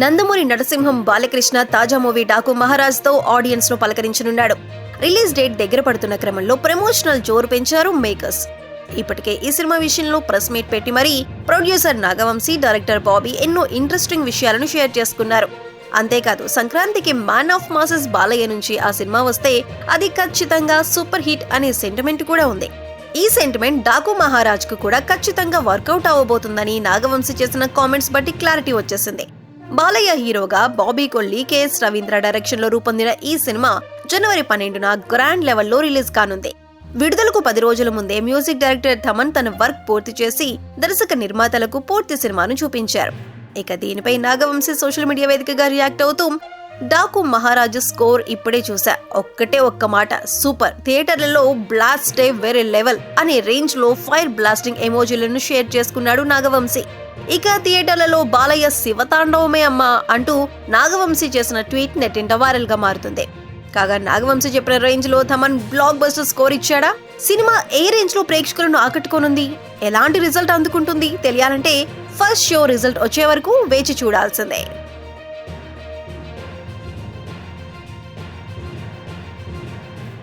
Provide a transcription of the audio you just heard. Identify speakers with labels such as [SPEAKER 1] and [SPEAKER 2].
[SPEAKER 1] నందమూరి నరసింహం బాలకృష్ణ తాజా మూవీ డాకు మహారాజ్తో ఆడియన్స్ను పలకరించనున్నాడు. రిలీజ్ డేట్ దగ్గర పడుతున్న క్రమంలో ప్రమోషనల్ జోరు పెంచారు మేకర్స్. ఇప్పటికే ఈ సినిమా విషయంలో ప్రెస్ మీట్ పెట్టి మరీ ప్రొడ్యూసర్ నాగవంశీ డైరెక్టర్ బాబీ ఎన్నో ఇంట్రెస్టింగ్ విషయాలను షేర్ చేసుకున్నారు. అంతేకాదు సంక్రాంతికి మ్యాన్ ఆఫ్ మాసెస్ బాలయ్య నుంచి ఆ సినిమా వస్తే అది ఖచ్చితంగా సూపర్ హిట్ అనే సెంటిమెంట్ కూడా ఉంది. ఈ సెంటిమెంట్ డాకు మహారాజ్కు కూడా ఖచ్చితంగా వర్కౌట్ అవ్వబోతుందని నాగవంశీ చేసిన కామెంట్స్ బట్టి క్లారిటీ వచ్చేసింది. బాలయ్య హీరోగా బాబీ కొల్లి కెఎస్ రవీంద్ర డైరెక్షన్లో రూపొందిన ఈ సినిమా జనవరి పన్నెండున గ్రాండ్ లెవెల్లో రిలీజ్ కానుంది. విడుదలకు పది రోజుల ముందే మ్యూజిక్ డైరెక్టర్ థమన్ తన వర్క్ పూర్తి చేసి దర్శక నిర్మాతలకు పూర్తి సినిమాను చూపించారు. ఇక దీనిపై నాగవంశీ సోషల్ మీడియా వేదికగా రియాక్ట్ అవుతూ డాకు మహారాజు స్కోర్ ఇప్పుడే చూసా ఒక్కటే ఒక్క మాట సూపర్. థియేటర్లలో బ్లాస్ట్ వేరే లెవెల్ అనే రేంజ్లో ఫైర్ బ్లాస్టింగ్ ఎమోజీలను షేర్ చేసుకున్నాడు నాగవంశీ. ఇక థియేటర్లలో బాలయ్య శివతాండవమే అమ్మా అంటూ నాగవంశీ చేసిన ట్వీట్ నెట్టింట వైరల్గా మారుతుంది. కాగా నాగవంశీ చెప్పిన రేంజ్లో థమన్ బ్లాక్ బస్టర్ స్కోర్ ఇచ్చాడా? సినిమా ఏ రేంజ్లో ప్రేక్షకులను ఆకట్టుకోనుంది? ఎలాంటి రిజల్ట్ అందుకుంటుంది? తెలియాలంటే ఫస్ట్ షో రిజల్ట్ వచ్చే వరకు వేచి చూడాల్సిందే.